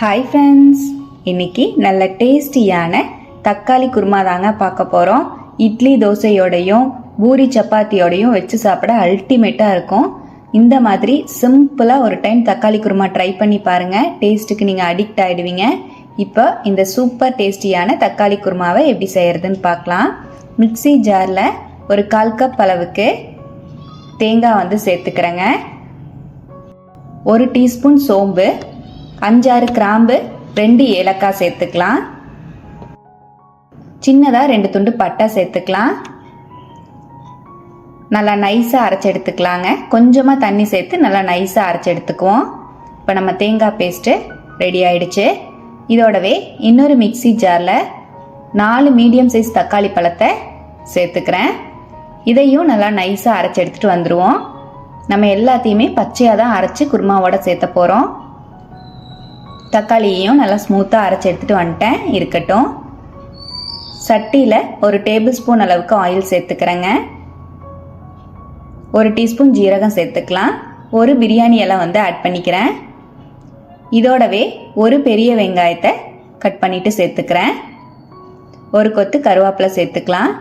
Hi friends இன்னைக்கு நல்ல டேஸ்டியான தக்காளி குருமா தாங்க பார்க்க போகிறோம் இட்லி தோசையோடையும் பூரி சப்பாத்தியோடையும் வச்சு சாப்பிட அல்டிமேட்டாக இருக்கும். இந்த மாதிரி சிம்பிளாக ஒரு டைம் தக்காளி குருமா ட்ரை பண்ணி பாருங்கள் டேஸ்ட்டுக்கு நீங்கள் அடிக்ட் ஆகிடுவீங்க இப்போ இந்த சூப்பர் டேஸ்டியான தக்காளி குருமாவை எப்படி செய்கிறதுன்னு பார்க்கலாம். மிக்சி ஜாரில் ஒரு கால் கப் அளவுக்கு தேங்காய் வந்து சேர்த்துக்கிறேங்க. ஒரு டீஸ்பூன் சோம்பு அஞ்சாறு கிராம்பு ரெண்டு ஏலக்காய் சேர்த்துக்கலாம். சின்னதாக ரெண்டு துண்டு பட்டை சேர்த்துக்கலாம். நல்லா நைஸாக அரைச்சி எடுத்துக்கலாங்க. கொஞ்சமாக தண்ணி சேர்த்து நல்லா நைஸாக அரைச்சி எடுத்துக்குவோம். இப்போ நம்ம தேங்காய் பேஸ்ட்டு ரெடி ஆயிடுச்சு. இதோடவே இன்னொரு மிக்ஸி ஜாரில் நாலு மீடியம் சைஸ் தக்காளி பழத்தை சேர்த்துக்கிறேன். இதையும் நல்லா நைஸாக அரைச்சி எடுத்துகிட்டு வந்துடுவோம் நம்ம எல்லாத்தையுமே பச்சையாக தான் அரைச்சி குருமாவோட சேர்த்த போகிறோம் தக்காளியையும் நல்லா ஸ்மூத்தாக அரைச்சி எடுத்துகிட்டு வந்துட்டேன். இருக்கட்டும். சட்டியில் ஒரு டேபிள் ஸ்பூன் அளவுக்கு ஆயில் சேர்த்துக்கிறேங்க. ஒரு டீஸ்பூன் ஜீரகம் சேர்த்துக்கலாம். ஒரு பிரியாணி எல்லாம் வந்து ஆட் பண்ணிக்கிறேன். இதோடவே ஒரு பெரிய வெங்காயத்தை கட் பண்ணிவிட்டு சேர்த்துக்கிறேன். ஒரு கொத்து கருவேப்பிலை சேர்த்துக்கலாம்.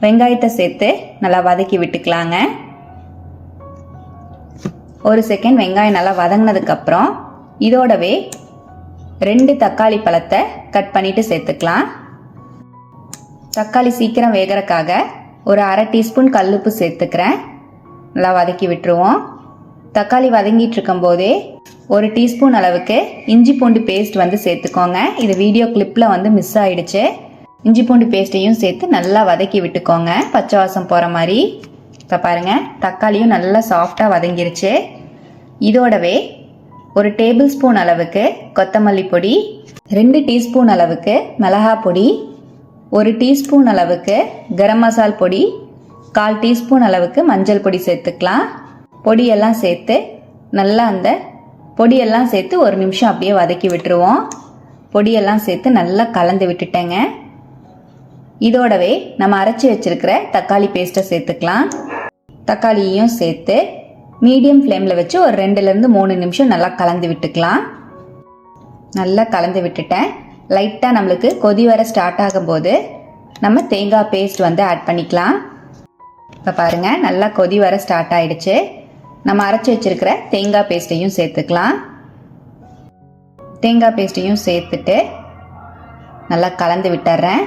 வெங்காயத்தை சேர்த்து நல்லா வதக்கி விட்டுக்கலாங்க. ஒரு செகண்ட் வெங்காயம் நல்லா வதங்கினதுக்கப்புறம் இதோடவே ரெண்டு தக்காளி பழத்தை கட் பண்ணிட்டு சேர்த்துக்கலாம். தக்காளி சீக்கிரம் வேகிறக்காக ஒரு அரை டீஸ்பூன் கல்லுப்பு சேர்த்துக்கிறேன். நல்லா வதக்கி விட்டுருவோம். தக்காளி வதங்கிட்டு இருக்கும் போதே ஒரு டீஸ்பூன் அளவுக்கு இஞ்சி பூண்டு பேஸ்ட் வந்து சேர்த்துக்கோங்க. இது வீடியோ கிளிப்பில் வந்து மிஸ் ஆயிடுச்சு. இஞ்சி பூண்டு பேஸ்ட்டையும் சேர்த்து நல்லா வதக்கி விட்டுக்கோங்க. பச்சை வாசம் போகிற மாதிரி. இப்போ பாருங்கள் தக்காளியும் நல்லா சாஃப்டாக வதங்கிருச்சு. இதோடவே ஒரு டேபிள் ஸ்பூன் அளவுக்கு கொத்தமல்லி பொடி ரெண்டு டீஸ்பூன் அளவுக்கு மிளகா பொடி ஒரு டீஸ்பூன் அளவுக்கு கரம் மசால் பொடி கால் டீஸ்பூன் அளவுக்கு மஞ்சள் பொடி சேர்த்துக்கலாம். பொடியெல்லாம் சேர்த்து நல்லா அந்த பொடியெல்லாம் சேர்த்து ஒரு நிமிஷம் அப்படியே வதக்கி விட்டுருவோம். பொடியெல்லாம் சேர்த்து நல்லா கலந்து விட்டுட்டேங்க. இதோடவே நம்ம அரைச்சி வச்சிருக்கிற தக்காளி பேஸ்ட்டை சேர்த்துக்கலாம். தக்காளியையும் சேர்த்து மீடியம் ஃப்ளேமில் வச்சு ஒரு ரெண்டுலேருந்து மூணு நிமிஷம் நல்லா கலந்து விட்டுக்கலாம். நல்லா கலந்து விட்டுட்டேன். லைட்டாக நம்மளுக்கு கொதி வர ஸ்டார்ட் ஆகும்போது நம்ம தேங்காய் பேஸ்ட் வந்து ஆட் பண்ணிக்கலாம். இப்போ பாருங்கள் நல்லா கொதி வர ஸ்டார்ட் ஆகிடுச்சு நம்ம அரைச்சி வச்சிருக்கிற தேங்காய் பேஸ்ட்டையும் சேர்த்துக்கலாம். தேங்காய் பேஸ்ட்டையும் சேர்த்துட்டு நல்லா கலந்து விட்டுறேன்.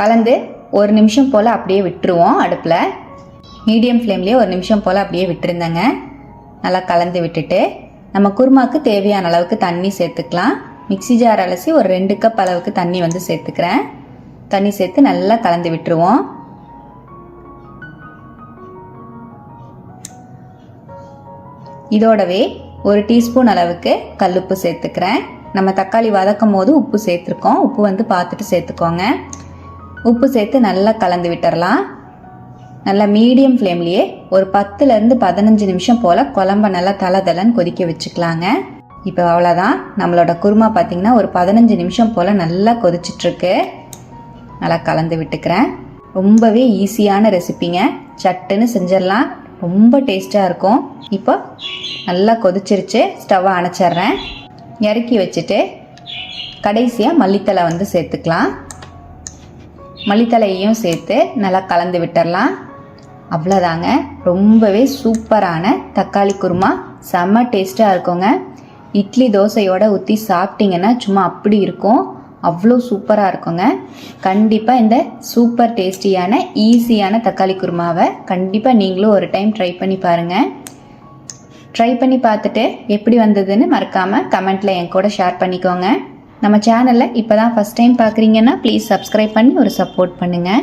கலந்து ஒரு நிமிஷம் போல் அப்படியே விட்டுருவோம் அடுப்பில். மீடியம் ஃப்ளேம்லேயே ஒரு நிமிஷம் போல் அப்படியே விட்டுருந்தேங்க. நல்லா கலந்து விட்டுட்டு நம்ம குருமாக்கு தேவையான அளவுக்கு தண்ணி சேர்த்துக்கலாம். மிக்ஸி ஜார் அலசி ஒரு ரெண்டு கப் அளவுக்கு தண்ணி வந்து சேர்த்துக்கிறேன். தண்ணி சேர்த்து நல்லா கலந்து விட்டுருவோம். இதோடவே ஒரு டீஸ்பூன் அளவுக்கு கல்லுப்பு சேர்த்துக்கிறேன். நம்ம தக்காளி வதக்கும் போது உப்பு சேர்த்துருக்கோம். உப்பு வந்து பார்த்துட்டு சேர்த்துக்கோங்க. உப்பு சேர்த்து நல்லா கலந்து விட்டுறலாம். நல்லா மீடியம் ஃப்ளேம்லேயே ஒரு பத்துலேருந்து பதினஞ்சு நிமிஷம் போல் குழம்ப நல்லா தலை தலைன்னு கொதிக்க வச்சுக்கலாங்க. இப்போ அவ்வளோதான் நம்மளோட குருமா பார்த்திங்கன்னா ஒரு பதினஞ்சு நிமிஷம் போல் நல்லா கொதிச்சிட்ருக்கு. நல்லா கலந்து விட்டுக்கிறேன். ரொம்பவே ஈஸியான ரெசிபிங்க. சட்டுன்னு செஞ்சிடலாம். ரொம்ப டேஸ்ட்டாக இருக்கும். இப்போ நல்லா கொதிச்சிருச்சு. ஸ்டவ்வை அணைச்சிட்றேன். இறக்கி வச்சுட்டு கடைசியாக மல்லித்தலை வந்து சேர்த்துக்கலாம். மல்லித்தலையையும் சேர்த்து நல்லா கலந்து விட்டுடலாம். அவ்வளோதாங்க ரொம்பவே சூப்பரான தக்காளி குருமா. செம்ம டேஸ்ட்டாக இருக்குங்க. இட்லி தோசையோட ஊற்றி சாப்பிட்டீங்கன்னா சும்மா அப்படி இருக்கும். அவ்வளோ சூப்பராக இருக்குங்க. கண்டிப்பாக இந்த சூப்பர் டேஸ்டியான ஈஸியான தக்காளி குருமாவை கண்டிப்பாக நீங்களும் ஒரு டைம் ட்ரை பண்ணி பாருங்கள் ட்ரை பண்ணி பார்த்துட்டு எப்படி வந்ததுன்னு மறக்காமல் கமெண்ட்டில் என் கூட ஷேர் பண்ணிக்கோங்க. நம்ம சேனலில் இப்போ தான் ஃபஸ்ட் டைம் பார்க்குறீங்கன்னா ப்ளீஸ் சப்ஸ்கிரைப் பண்ணி ஒரு சப்போர்ட் பண்ணுங்கள்